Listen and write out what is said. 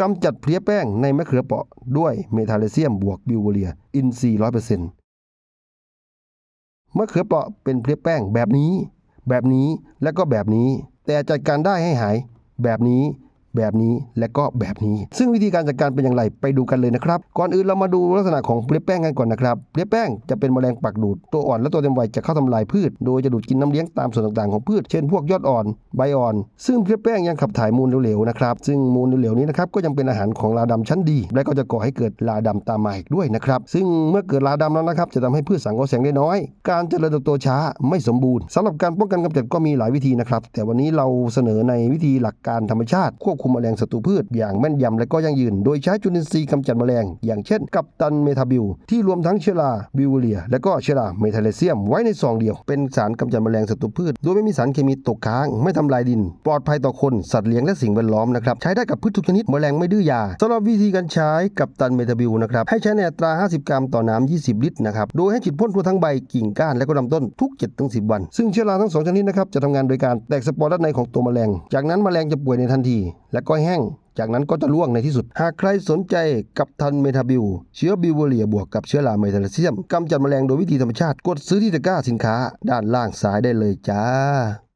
กำจัดเพลี้ยแป้งในมะเขือเปราะด้วยเมทาเลเซียมบวกบิวเวเรีย อินทรีย์ร้อยเปอร์เซ็นต์มะเขือเปราะเป็นเพลี้ยแป้งแบบนี้ แบบนี้และก็แบบนี้ แต่จัดการได้ให้หาย แบบนี้ แบบนี้และก็แบบนี้ ซึ่งวิธีการจัดการเป็นอย่างไรไปดูกันเลยนะครับ ก่อนอื่นเรามาดูลักษณะของเพลี้ยแป้งกันก่อนนะครับเพลี้ยแป้งจะเป็นแมลงปักดูดตัวอ่อนและตัวเต็มวัยจะเข้าทำลายพืช โดยจะดูดกินน้ำเลี้ยงตามส่วนต่างๆของพืช เช่นพวกยอดอ่อนใบอ่อน ซึ่งเพลี้ยแป้งยังขับถ่ายมูลเหลวๆนะครับซึ่งมูลเหลวๆนี้นะครับก็ยังเป็นอาหารของลาดำชั้นดี และก็จะก่อให้เกิดลาดำตามมาอีกด้วยนะครับซึ่งเมื่อเกิดลาดำแล้วนะครับจะทำให้พืชสังเคราะห์แสงได้น้อย การเจริญเติบโตช้าไม่สมบูรณ์สำหรับการป้องกันกำจัดก็มีหลายวิธีนะครับแต่วันนี้เราเสนอในวิธีหลักการธรรมชาติควบคุมแมลงศัตรูพืช อย่างแม่นยำและก็ยั่งยืน โดยใช้จุลินทรีย์กำจัดแมลง อย่างเช่น กัปตันเมทาบิล ที่รวมทั้งเชื้อราบิวเรีย และก็เชื้อราเมทาเลเซียม ไว้ในซองเดียว เป็นสารกำจัดแมลงศัตรูพืช โดยไม่มีสารเคมีตกค้าง ไม่ทำลายดิน ปลอดภัยต่อคน สัตว์เลี้ยงและสิ่งแวดล้อมนะครับ ใช้ได้กับพืชทุกชนิด แมลงไม่ดื้อยาสำหรับวิธีการใช้กัปตันเมทาบิลนะครับ ให้ใช้ในอัตรา 50 กรัมต่อน้ำ20 ลิตรนะครับ โดยให้ฉีดพ่นทั่วทั้งใบ กิ่งก้าน และก็ลำต้นทุก 7-10 วัน ซึ่งเชื้อราทั้งสองชนิดนะครับ จะทำงานโดยการแตกสปอร์ด้านในของตัวแมลง จากนั้นแมลงจะป่วยในทันทีแและก็แห้ง จากนั้นก็จะร่วงในที่สุด หากใครสนใจกับทันเมทาบิล เชื้อบิวเวอเรียบวกกับเชื้อราเมทาลเซียมกำจัดแมลงโดยวิธีธรรมชาติ กดซื้อที่ตะกร้าสินค้า ด้านล่างซ้ายได้เลยจ้า